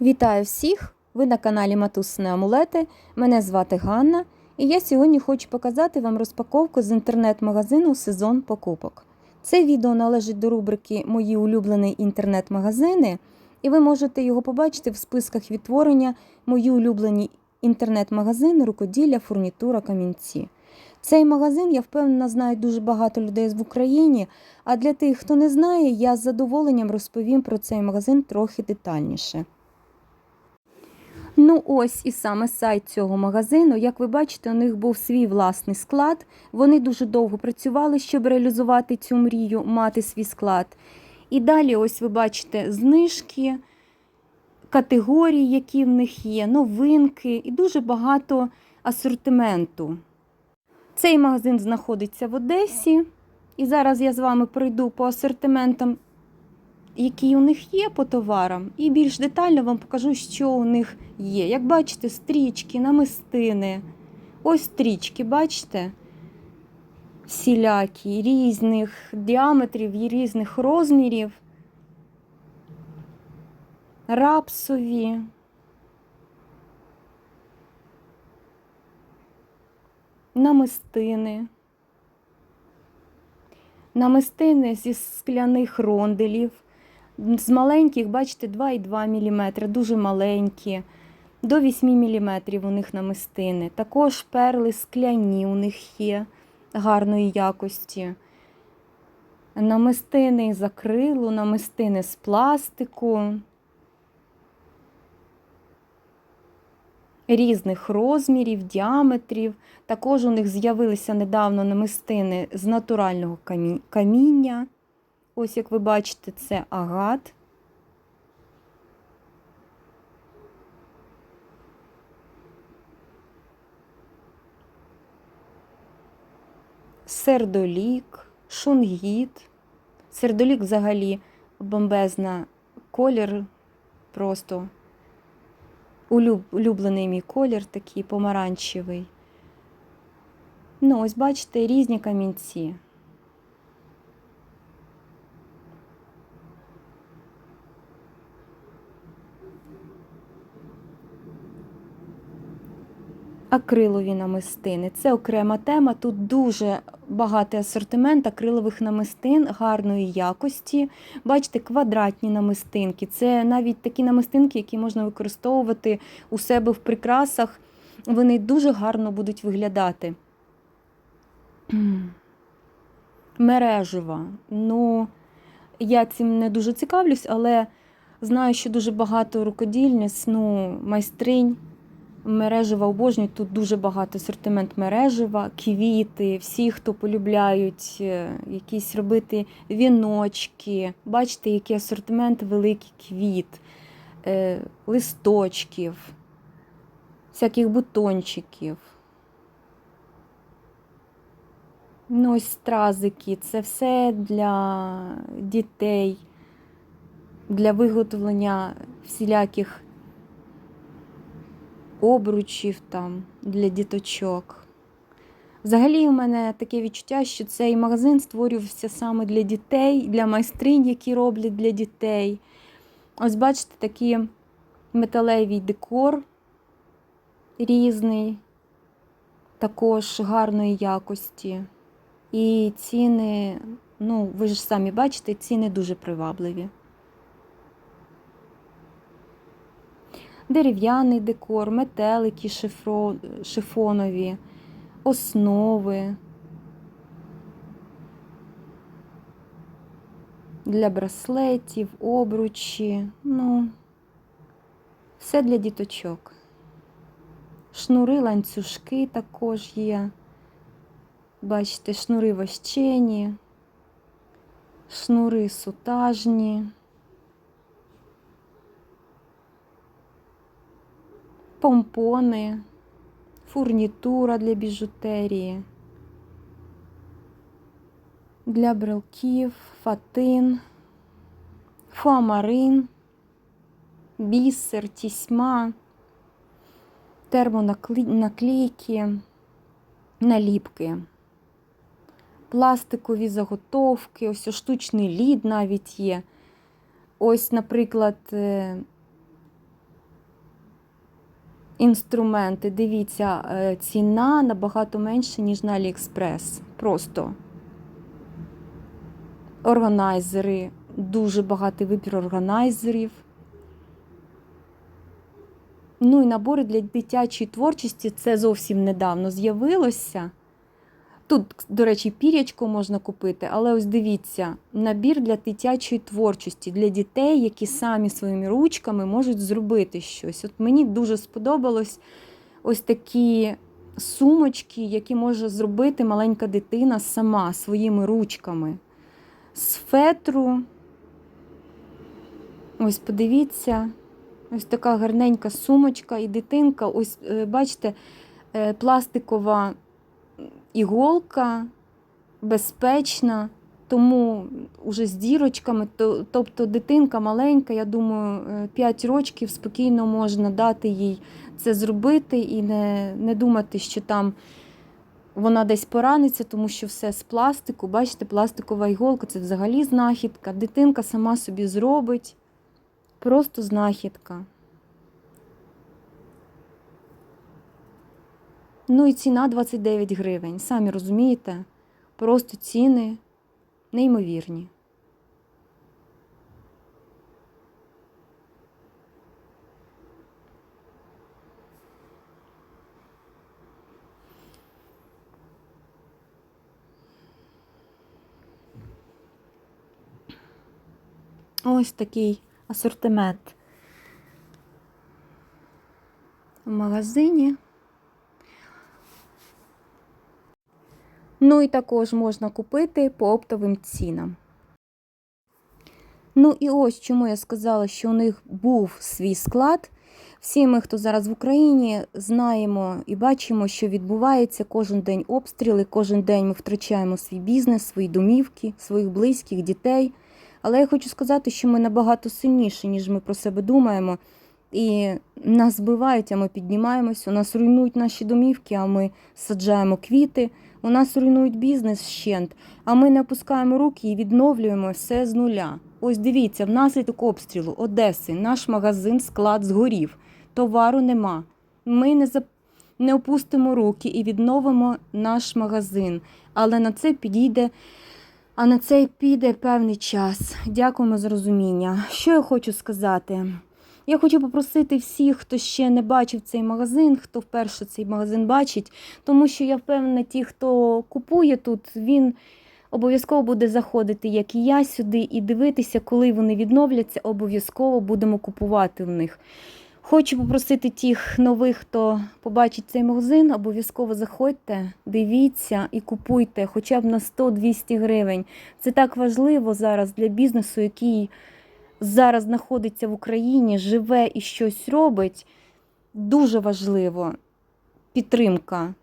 Вітаю всіх! Ви на каналі Матусне Амулети. Мене звати Ганна, і я сьогодні хочу показати вам розпаковку з інтернет-магазину Сезон покупок. Це відео належить до рубрики Мої улюблені інтернет-магазини, і ви можете його побачити в списках відтворення Мої улюблені інтернет-магазини, рукоділля, фурнітура, камінці. Цей магазин, я впевнена, знають дуже багато людей в Україні. А для тих, хто не знає, я з задоволенням розповім про цей магазин трохи детальніше. Ну, ось і саме сайт цього магазину. Як ви бачите, у них був свій власний склад. Вони дуже довго працювали, щоб реалізувати цю мрію, мати свій склад. І далі, ось ви бачите, знижки, категорії, які в них є, новинки і дуже багато асортименту. Цей магазин знаходиться в Одесі. І зараз я з вами пройду по асортиментам які у них є по товарам, і більш детально вам покажу, що у них є. Як бачите, стрічки, намистини. Ось стрічки, бачите? Всілякі, різних діаметрів і різних розмірів. Рапсові. Намистини. Намистини зі скляних ронделів. З маленьких, бачите, 2,2 мм, дуже маленькі, до 8 мм у них намистини. Також перли скляні у них є гарної якості. Намистини з акрилу, намистини з пластику. Різних розмірів, діаметрів. Також у них з'явилися недавно намистини з натурального каміння. Ось, як ви бачите, це агат. Сердолік, шунгіт. Сердолік взагалі бомбезна колір, просто улюблений мій колір, такий помаранчевий. Ну, ось бачите, різні камінці. Акрилові намистини. Це окрема тема. Тут дуже багатий асортимент акрилових намистин гарної якості. Бачите, квадратні намистинки. Це навіть такі намистинки, які можна використовувати у себе в прикрасах. Вони дуже гарно будуть виглядати. Мережева. Ну, я цим не дуже цікавлюсь, але знаю, що дуже багато рукодільниць, ну, майстринь. Мережева обожнюють, тут дуже багато асортимент мережева, квіти, всі, хто полюбляють е, якісь робити віночки. Бачите, який асортимент великий квіт, е, листочків, всяких бутончиків. Ну, ось стразики. Це все для дітей, для виготовлення всіляких обручів там для діточок. Взагалі, у мене таке відчуття, що цей магазин створювався саме для дітей, для майстринь, які роблять для дітей. Ось, бачите, такий металевий декор різний, також гарної якості. І ціни, ну, ви ж самі бачите, ціни дуже привабливі. Дерев'яний декор, метелики шифро, шифонові, основи для браслетів, обручі, ну, все для діточок. Шнури, ланцюжки також є. Бачите, шнури вощені, шнури сутажні. Помпони, фурнітура для біжутерії, для брелків, фатин, фуамарин, бісер, тісьма, термонаклейки, наліпки. Пластикові заготовки, ось штучний лід навіть є. Ось, наприклад, інструменти. Дивіться, е, ціна набагато менша, ніж на Аліекспрес. Просто органайзери, дуже багатий вибір органайзерів. Ну і набори для дитячої творчості це зовсім недавно з'явилося. Тут, до речі, пірячко можна купити, але ось дивіться, набір для дитячої творчості, для дітей, які самі своїми ручками можуть зробити щось. От мені дуже сподобалось ось такі сумочки, які може зробити маленька дитина сама своїми ручками. З фетру. Ось подивіться, ось така гарненька сумочка і дитинка. Ось, е, бачите, е, пластикова іголка безпечна, тому уже з дірочками. То- Тобто дитинка маленька, я думаю, 5 років спокійно можна дати їй це зробити і не, не думати, що там вона десь пораниться, тому що все з пластику. Бачите, пластикова іголка це взагалі знахідка. Дитинка сама собі зробить. Просто знахідка. Ну і ціна 29 гривень. Самі розумієте, просто ціни неймовірні. Ось такий асортимент в магазині. Ну і також можна купити по оптовим цінам. Ну і ось чому я сказала, що у них був свій склад. Всі ми, хто зараз в Україні, знаємо і бачимо, що відбувається кожен день обстріли, кожен день ми втрачаємо свій бізнес, свої домівки, своїх близьких, дітей. Але я хочу сказати, що ми набагато сильніші, ніж ми про себе думаємо. І нас збивають, а ми піднімаємось, у нас руйнують наші домівки, а ми саджаємо квіти. У нас руйнують бізнес вщент, а ми не опускаємо руки і відновлюємо все з нуля. Ось дивіться, внаслідок обстрілу Одеси наш магазин склад згорів. Товару нема. Ми не зап... не опустимо руки і відновимо наш магазин. Але на це підійде, а на це піде певний час. Дякуємо за розуміння. Що я хочу сказати? Я хочу попросити всіх, хто ще не бачив цей магазин, хто вперше цей магазин бачить, тому що я впевнена, ті, хто купує тут, він обов'язково буде заходити, як і я, сюди, і дивитися, коли вони відновляться, обов'язково будемо купувати в них. Хочу попросити тих нових, хто побачить цей магазин, обов'язково заходьте, дивіться і купуйте хоча б на 100-200 гривень. Це так важливо зараз для бізнесу, який зараз знаходиться в Україні, живе і щось робить, дуже важливо підтримка.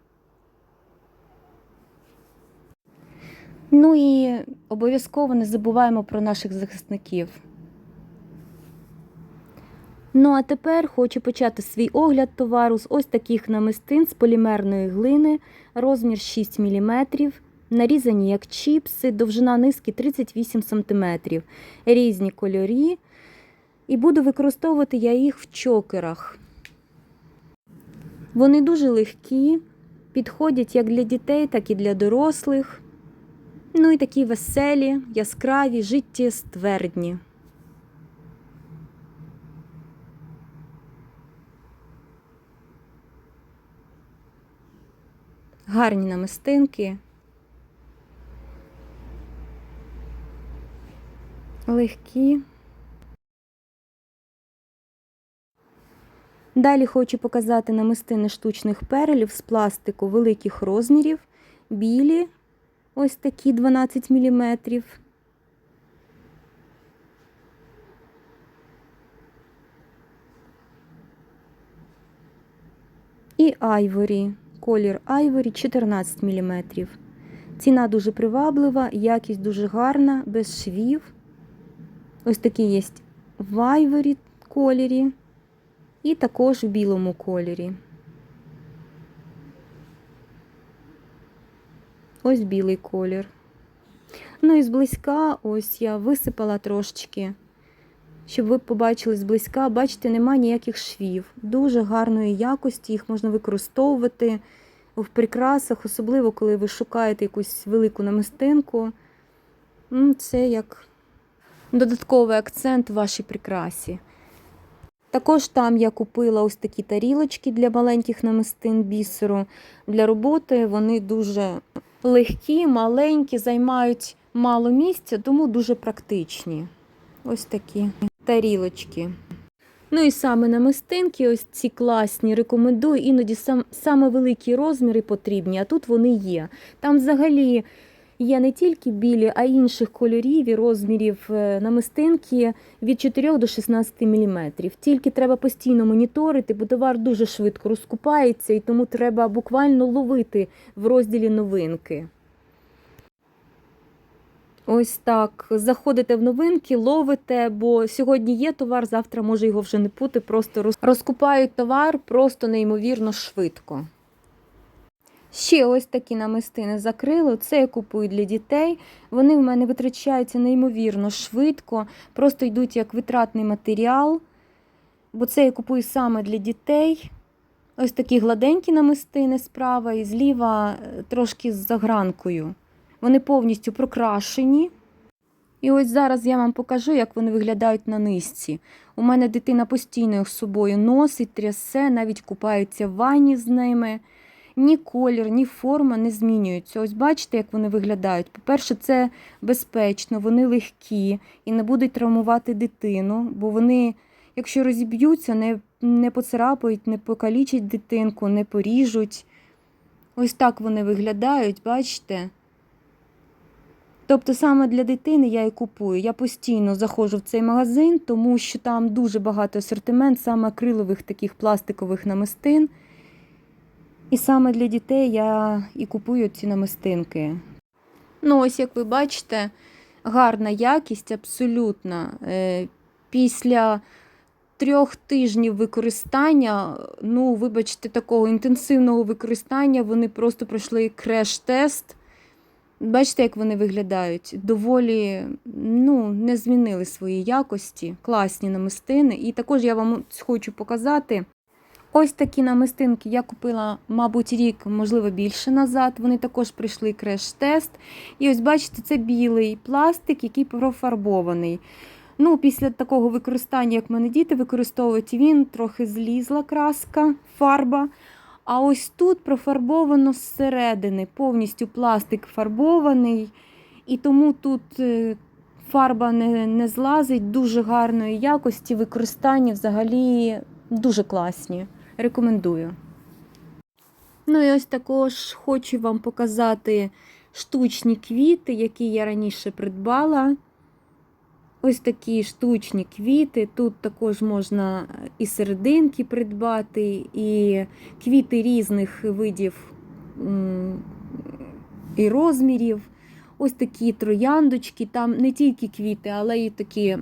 Ну і обов'язково не забуваємо про наших захисників. Ну, а тепер хочу почати свій огляд товару з ось таких намистин з полімерної глини, розмір 6 мм, нарізані як чіпси, довжина низки 38 см, різні кольорі. І буду використовувати я їх в чокерах. Вони дуже легкі, підходять як для дітей, так і для дорослих. Ну і такі веселі, яскраві, життєствердні. Гарні намистинки. Легкі. Далі хочу показати намистини штучних перелів з пластику великих розмірів, білі, ось такі 12 мм. І айворі, колір айворі 14 мм. Ціна дуже приваблива, якість дуже гарна, без швів. Ось такі є в айворі кольорі і також в білому кольорі. Ось білий колір. Ну і зблизька ось я висипала трошечки щоб ви побачили зблизька. Бачите, немає ніяких швів. Дуже гарної якості, їх можна використовувати в прикрасах, особливо коли ви шукаєте якусь велику намистинку. Це як додатковий акцент вашій прикрасі. Також там я купила ось такі тарілочки для маленьких намистин бісеру. Для роботи вони дуже легкі, маленькі, займають мало місця, тому дуже практичні. Ось такі тарілочки. Ну і саме намистинки, ось ці класні, рекомендую. Іноді сам, саме великі розміри потрібні, а тут вони є. Там взагалі є не тільки білі, а й інших кольорів і розмірів е, намистинки від 4 до 16 мм. Тільки треба постійно моніторити, бо товар дуже швидко розкупається, і тому треба буквально ловити в розділі новинки. Ось так. Заходите в новинки, ловите, бо сьогодні є товар, завтра може його вже не бути. Просто розкупають товар просто неймовірно швидко. Ще ось такі намистини закрили. Це я купую для дітей. Вони в мене витрачаються неймовірно швидко, просто йдуть як витратний матеріал. Бо це я купую саме для дітей. Ось такі гладенькі намистини справа і зліва е, трошки з загранкою. Вони повністю прокрашені. І ось зараз я вам покажу, як вони виглядають на низці. У мене дитина постійно їх з собою носить, трясе, навіть купається в ванні з ними. Ні колір, ні форма не змінюються. Ось бачите, як вони виглядають. По-перше, це безпечно, вони легкі і не будуть травмувати дитину, бо вони, якщо розіб'ються, не, не поцарапають, не покалічать дитинку, не поріжуть. Ось так вони виглядають, бачите? Тобто саме для дитини я і купую. Я постійно заходжу в цей магазин, тому що там дуже багато асортимент саме акрилових таких пластикових намистин. І саме для дітей я і купую ці намистинки. Ну, ось як ви бачите, гарна якість абсолютно. Е, Після трьох тижнів використання, ну, вибачте, такого інтенсивного використання, вони просто пройшли креш-тест. Бачите, як вони виглядають? Доволі ну, не змінили свої якості, класні намистини. І також я вам хочу показати. Ось такі намистинки я купила, мабуть, рік, можливо, більше назад. Вони також пройшли креш-тест. І ось бачите, це білий пластик, який профарбований. Ну, Після такого використання, як мене діти використовують, він трохи злізла краска, фарба. А ось тут профарбовано зсередини, повністю пластик фарбований, і тому тут е, фарба не, не злазить дуже гарної якості. Використання взагалі дуже класні. Рекомендую. Ну і ось також хочу вам показати штучні квіти, які я раніше придбала. Ось такі штучні квіти. Тут також можна і серединки придбати, і квіти різних видів і розмірів. Ось такі трояндочки, там не тільки квіти, але й такі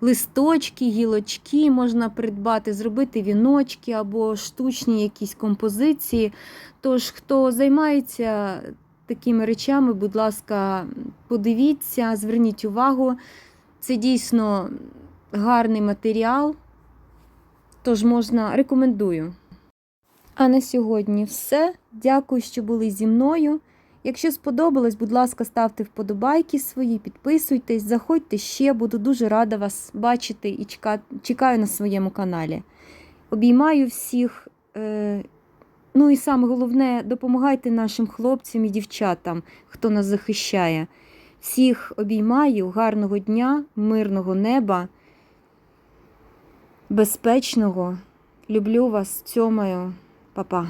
листочки, гілочки можна придбати, зробити віночки або штучні якісь композиції. Тож, хто займається такими речами, будь ласка, подивіться, зверніть увагу. Це дійсно гарний матеріал, тож можна рекомендую. А на сьогодні все. Дякую, що були зі мною. Якщо сподобалось, будь ласка, ставте вподобайки свої, підписуйтесь, заходьте ще, буду дуже рада вас бачити і чека- чекаю на своєму каналі. Обіймаю всіх. Е, Ну і саме головне, допомагайте нашим хлопцям і дівчатам, хто нас захищає. Всіх обіймаю, гарного дня, мирного неба, безпечного. Люблю вас, цьомаю, Па-па.